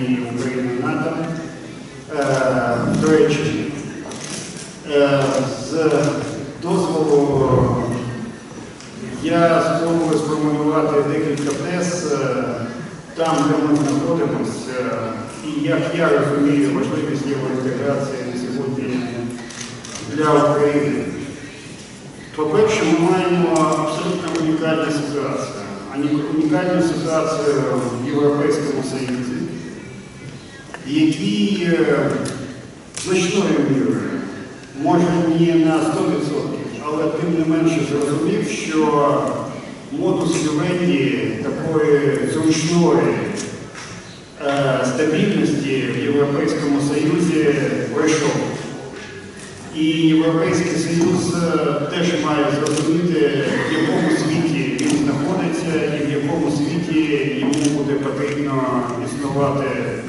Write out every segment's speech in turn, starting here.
членів України НАТО. До речі, е, з дозволу я спробую сформулювати декілька тез е, там, де ми знаходимося, і як я розумію важливість євроінтеграції на сьогодні для України. По-перше, ми маємо абсолютно унікальну ситуацію. Ані- Унікальну ситуацію в Європейському Союзі, який е, значною мірою, може не на 100%, але тим не менше зрозумів, що модус виведення такої зручної е, стабільності в Європейському Союзі пройшов. І Європейський Союз е, теж має зрозуміти, в якому світі він знаходиться і в якому світі йому буде потрібно існувати е,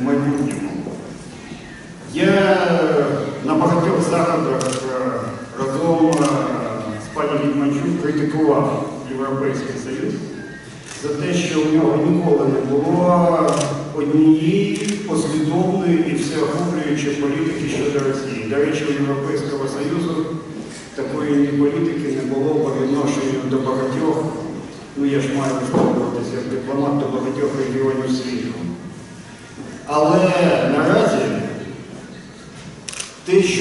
на багатьох заходах е, разом з пані Відьманчук критикував Європейський Союз за те, що у нього ніколи не було однієї послідовної і всеохоплюючої політики щодо Росії. До речі, у Європейського Союзу такої політики не було по відношенню до багатьох, ну я ж маю висловлюватися як дипломат до багатьох регіонів світу. Але наразі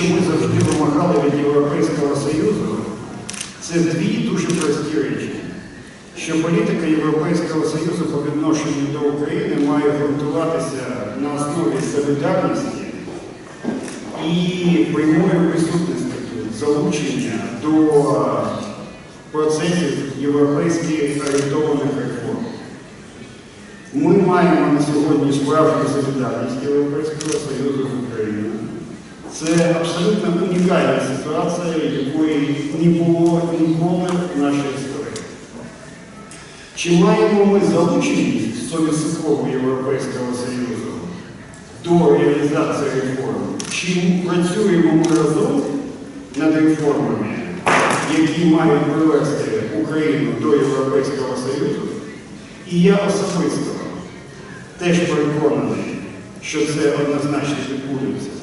що ми завжди вимагали від Європейського Союзу, це дві дуже прості речі. Що політика Європейського Союзу по відношенню до України має ґрунтуватися на основі солідарності і прямої присутності залучення до процесів європейських орієнтованих реформ. Ми маємо на сьогодні справжню солідарність Європейського Союзу з Україною. Це абсолютно унікальна ситуація, якої не було ніколи в нашій історії. Чи маємо ми залученість 100% Європейського Союзу до реалізації реформ? Чи працюємо ми разом над реформами, які мають привести Україну до Європейського Союзу? І я особисто теж переконаний, що це однозначно відбудеться.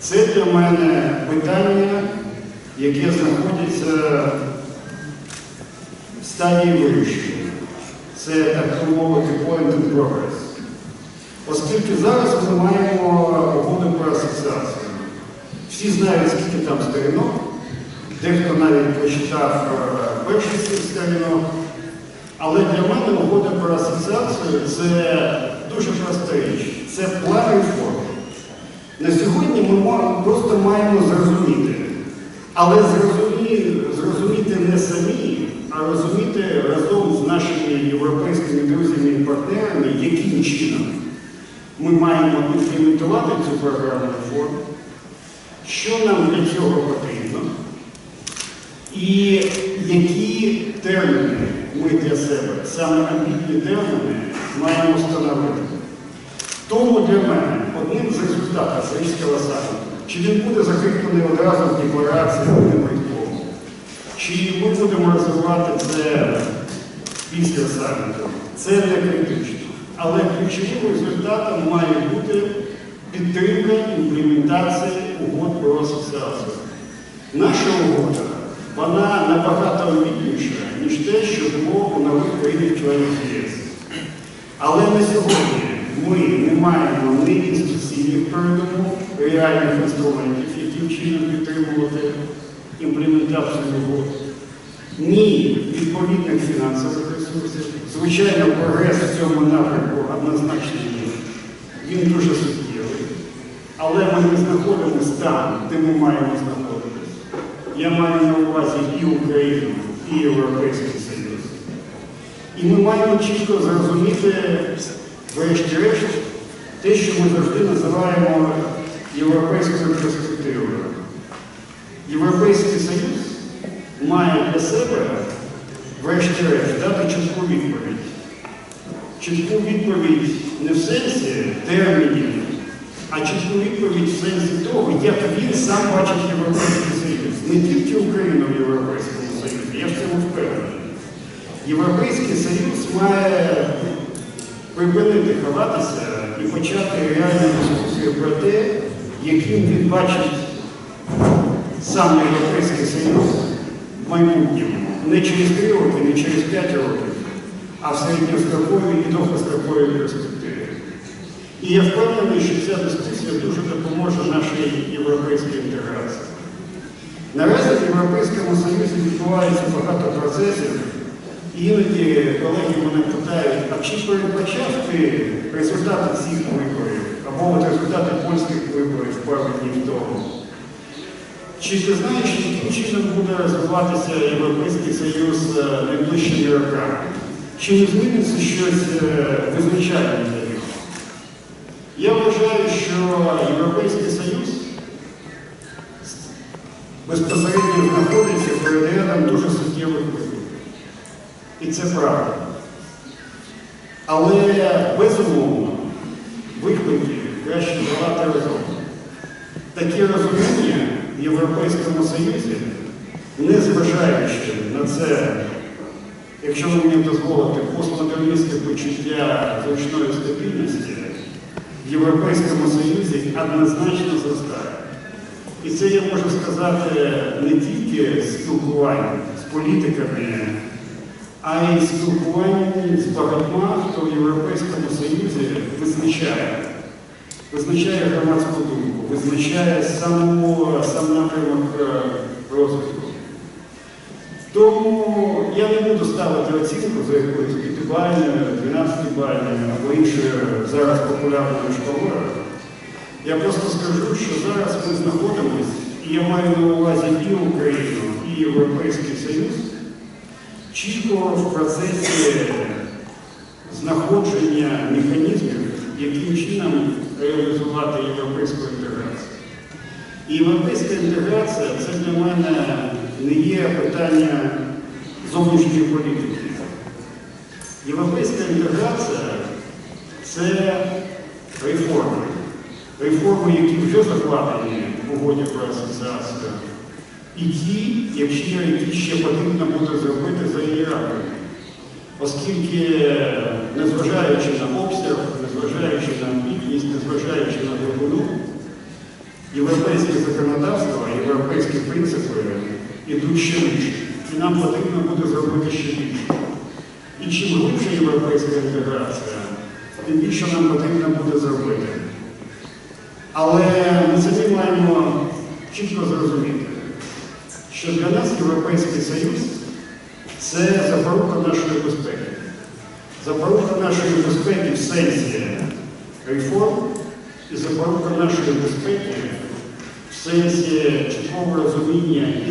Це для мене питання, яке знаходиться в стадії вирішення. Це, так мовити, point in progress. Оскільки зараз ми маємо угоду про асоціацію. Всі знають, скільки там сторінок, дехто навіть прочитав е, перший сторінок. Але для мене угода про асоціацію це дуже проста річ. Це план реформ. На сьогодні ми просто маємо зрозуміти, але зрозуміти не самі, а розуміти разом з нашими європейськими друзями і партнерами, яким чином ми маємо імплементувати цю програму реформ, що нам для цього потрібно, і які терміни ми для себе, саме амбітні терміни, маємо встановити. Тому для мене одним з результатів Ризького саміту, чи він буде закріплений одразу в декларації Бритвому, чи ми будемо розвивати це після саміту, це не критично. Але ключовим результатом має бути підтримка імплементації угод про асоціацію. Наша угода, вона набагато амбітніша, ніж те, що було у нових країнах-членів ЄС. Але на сьогодні ми не маємо інституційних передумов, реальних інструментів, яким чином підтримувати імплементацію угод, ні відповідних фінансових ресурсів. Звичайно, прогрес в цьому напрямку однозначно є. Він дуже суттєвий. Але ми не знаходимося там, де ми маємо знаходитися. Я маю на увазі і Україну, і Європейський Союз. І ми маємо чітко зрозуміти, врешті-решт, те, що ми завжди називаємо європейською перспективою. Європейський Союз має для себе, врешті-решт, дати чітку відповідь. Чітку відповідь не в сенсі термінів, а чітку відповідь в сенсі того, як він сам бачить Європейський Союз. Не тільки Україну в Європейському Союзі, я в цьому впевнений. Європейський Союз має припинити ховатися і почати реальну дискусію про те, яким він бачить сам Європейський Союз в майбутньому. Не через три роки, не через п'ять років, а в середньостроковій і довгостроковій перспективі. І я впевнений, що ця дискусія дуже допоможе нашій європейській інтеграції. Наразі в Європейському Союзі відбувається багато процесів, іноді колеги мене питають, а чи передбачав ти результати цих виборів, або от результати польських виборів впевнені в тому? Чи ти знаєш, яким чином буде розвиватися Європейський Союз е, найближчими роками? Чи не зміниться щось е, визначальне для нього? Я вважаю, що Європейський Союз безпосередньо знаходиться перед рядом дуже суттєвих викликів. І це правда. Але безумовно, виклики краще долати разом. Таке розуміння в Європейському Союзі, не зважаючи на це, якщо ви мені дозволите, постмодерністське почуття зручної стабільності, в Європейському Союзі однозначно зростає. І це я можу сказати не тільки спілкуванням з політиками, а й спілкуванням з багатьма, хто в Європейському Союзі визначає, визначає громадську думку, визначає саму, сам напрямок е, розвитку. Тому я не буду ставити оцінку за якоюсь п'ятибальною, 12-бальною або іншою зараз популярною школою. Я просто скажу, що зараз ми знаходимося, і я маю на увазі і Україну, і Європейський Союз, чітко в процесі знаходження механізмів, яким чином реалізувати європейську інтеграцію. І європейська інтеграція це для мене не є питання зовнішньої політики. Європейська інтеграція це реформи. Реформи, які вже закладені в угоді про асоціацію, і ті, якщо які ще потрібно буде зробити за її рамками. Оскільки, незважаючи на обсяг, незважаючи на амбітність, незважаючи на глибину, європейське законодавство, європейські принципи йдуть ще вище. І нам потрібно буде зробити ще більше. І чим глибше європейська інтеграція, тим більше нам потрібно буде зробити. Але ми самі маємо чітко зрозуміти, що для нас Європейський Союз це запорука нашої безпеки. Запорука нашої безпеки в сенсі реформ і запорука нашої безпеки в сенсі чіткого розуміння і